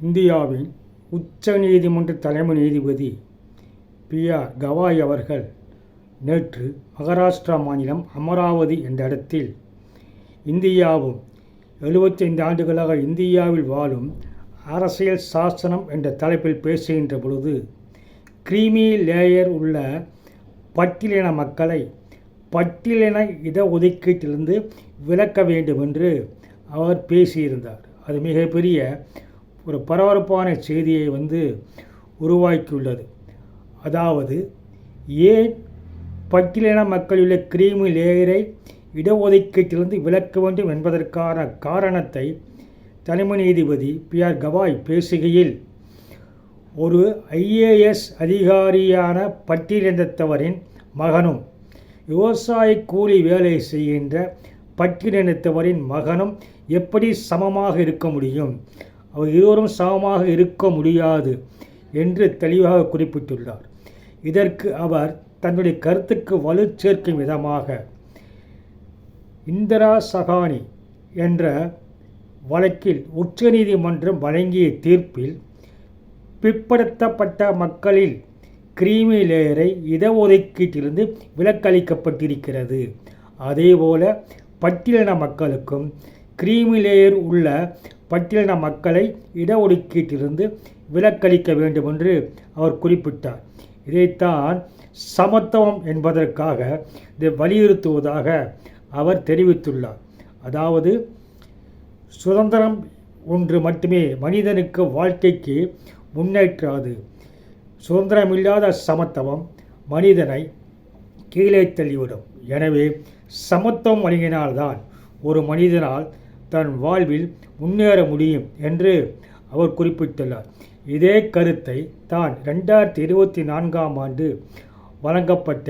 இந்தியாவின் உச்ச நீதிமன்ற தலைமை நீதிபதி பி ஆர் கவாய் அவர்கள் நேற்று மகாராஷ்டிரா மாநிலம் அமராவதி என்ற இடத்தில் இந்தியாவும் எழுபத்தைந்து ஆண்டுகளாக இந்தியாவில் வாழும் அரசியல் சாசனம் என்ற தலைப்பில் பேசுகின்ற பொழுது கிரீமி லேயர் உள்ள பட்டியலின மக்களை பட்டியலின இடஒதுக்கீட்டிலிருந்து விலக்க வேண்டும் என்று அவர் பேசியிருந்தார். அது மிகப்பெரிய ஒரு பரபரப்பான செய்தியை வந்து உருவாக்கியுள்ளது. அதாவது ஏன் பட்டியலின மக்களுள்ள கிரீமி லேயரை இடஒதுக்கீட்டிலிருந்து விலக்க வேண்டும் என்பதற்கான காரணத்தை தலைமை நீதிபதி பி ஆர் கவாய் பேசுகையில் ஒரு ஐஏஎஸ் அதிகாரியான பட்டியலினத்தவரின் மகனும் விவசாய கூலி வேலை செய்கின்ற பட்டியலினத்தவரின் மகனும் எப்படி சமமாக இருக்க முடியும்? அவர் இருவரும் சமமாக இருக்க முடியாது என்று தெளிவாக குறிப்பிட்டுள்ளார். இதற்கு அவர் தன்னுடைய கருத்துக்கு வலு சேர்க்கும் விதமாக இந்திரா சகானி என்ற வழக்கில் உச்சநீதிமன்றம் வழங்கிய தீர்ப்பில் பிற்படுத்தப்பட்ட மக்களில் கிரீமி லேயரை இடஒதுக்கீட்டிலிருந்து விலக்களிக்கப்பட்டிருக்கிறது. அதேபோல பட்டியலின மக்களுக்கும் கிரீமி லேயர் உள்ள பட்டியலின மக்களை இடஒதுக்கீட்டிலிருந்து விலக்களிக்க வேண்டும் என்று அவர் குறிப்பிட்டார். இதைத்தான் சமத்துவம் என்பதற்காக இதை வலியுறுத்துவதாக அவர் தெரிவித்துள்ளார். அதாவது சுதந்திரம் ஒன்று மட்டுமே மனிதனுக்கு வாழ்க்கைக்கு முன்னேற்றாது. சுதந்திரமில்லாத சமத்துவம் மனிதனை கீழே தள்ளிவிடும். எனவே சமத்துவம் வழங்கினால்தான் ஒரு மனிதனால் தன் வாழ்வில் முன்னேற முடியும் என்று அவர் குறிப்பிட்டுள்ளார். இதே கருத்தை தான் ரெண்டாயிரத்தி இருபத்தி நான்காம் ஆண்டு வழங்கப்பட்ட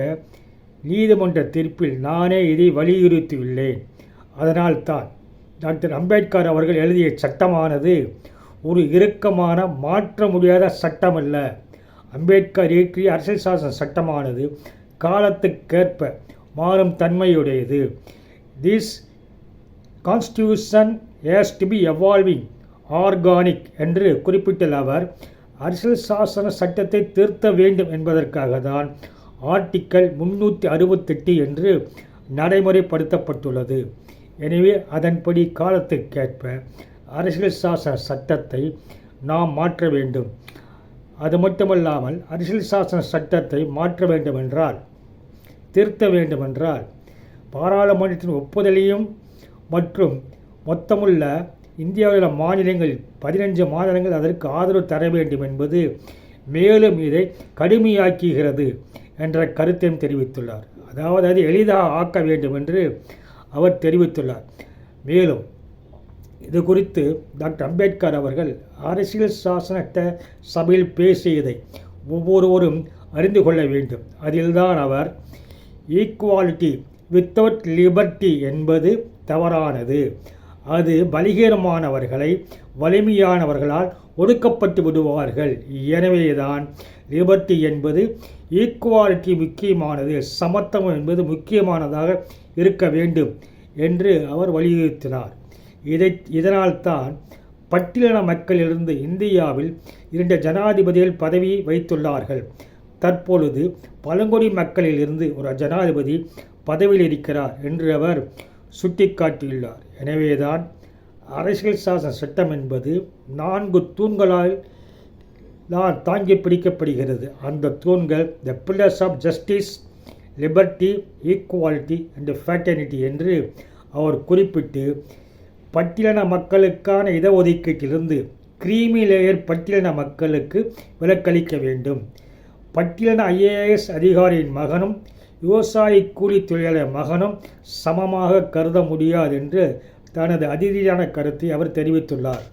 நீதிமன்ற தீர்ப்பில் நானே இதை வலியுறுத்தியுள்ளேன். அதனால்தான் டாக்டர் அம்பேத்கர் அவர்கள் எழுதிய சட்டமானது ஒரு இறுக்கமான மாற்ற முடியாத சட்டமல்ல. அம்பேத்கர் இயற்றிய அரசியல் சாசன சட்டமானது காலத்துக்கேற்ப மாறும் தன்மையுடையது. This constitution has to be evolving organic என்று குறிப்பிட்டுள்ள அவர் அரசியல் சாசன சட்டத்தை திருத்த வேண்டும் என்பதற்காக தான் ஆர்டிக்கல் முன்னூற்றி அறுபத்தெட்டு என்று நடைமுறைப்படுத்தப்பட்டுள்ளது. எனவே அதன்படி காலத்துக்கேற்ப அரசியல் சாசன சட்டத்தை நாம் மாற்ற வேண்டும். அது மட்டுமல்லாமல் அரசியல் சாசன சட்டத்தை மாற்ற வேண்டுமென்றால் திருத்த வேண்டுமென்றால் பாராளுமன்றத்தின் ஒப்புதலையும் மற்றும் மொத்தமுள்ள இந்தியாவில் உள்ள மாநிலங்கள் பதினஞ்சு மாநிலங்கள் அதற்கு ஆதரவு தர வேண்டும் என்பது மேலும் இதை கடுமையாக்குகிறது என்ற கருத்தையும் தெரிவித்துள்ளார். அதாவது அது எளிதாக ஆக்க வேண்டும் என்று அவர் தெரிவித்துள்ளார். மேலும் இது குறித்து டாக்டர் அம்பேத்கர் அவர்கள் அரசியல் சாசனத்த சபையில் பேசியதை ஒவ்வொருவரும் அறிந்து கொள்ள வேண்டும். அதில்தான் அவர் ஈக்குவாலிட்டி வித்தவுட் லிபர்ட்டி என்பது தவறானது. அது பலிகீனமானவர்களை வலிமையானவர்களால் ஒடுக்கப்பட்டு விடுவார்கள். எனவேதான் லிபர்ட்டி என்பது ஈக்குவாலிட்டி முக்கியமானது சமத்துவம் என்பது முக்கியமானதாக இருக்க வேண்டும் என்று அவர் வலியுறுத்தினார். இதை இதனால்தான் பட்டியலின மக்களிலிருந்து இந்தியாவில் இரண்டு ஜனாதிபதிகள் பதவி வைத்துள்ளார்கள். தற்பொழுது பழங்குடி மக்களிலிருந்து ஒரு ஜனாதிபதி பதவியில் இருக்கிறார் என்று அவர் சுட்டிக்காட்டியுள்ளார். எனவேதான் அரசியல் சாசன சட்டம் என்பது நான்கு தூண்களால் தான் தாங்கி பிடிக்கப்படுகிறது. அந்த தூண்கள் the pillars of justice liberty equality and fraternity என்று அவர் குறிப்பிட்டு பட்டியலின மக்களுக்கான இடஒதுக்கீட்டிலிருந்து கிரீமி லேயர் பட்டியலின மக்களுக்கு விலக்களிக்க வேண்டும். பட்டியலின ஐஏஎஸ் அதிகாரியின் மகனும் விவசாய கூலி தொழிலாளர் மகனும் சமமாக கருத முடியாது என்று தனது அதிரடியான கருத்தை அவர் தெரிவித்துள்ளார்.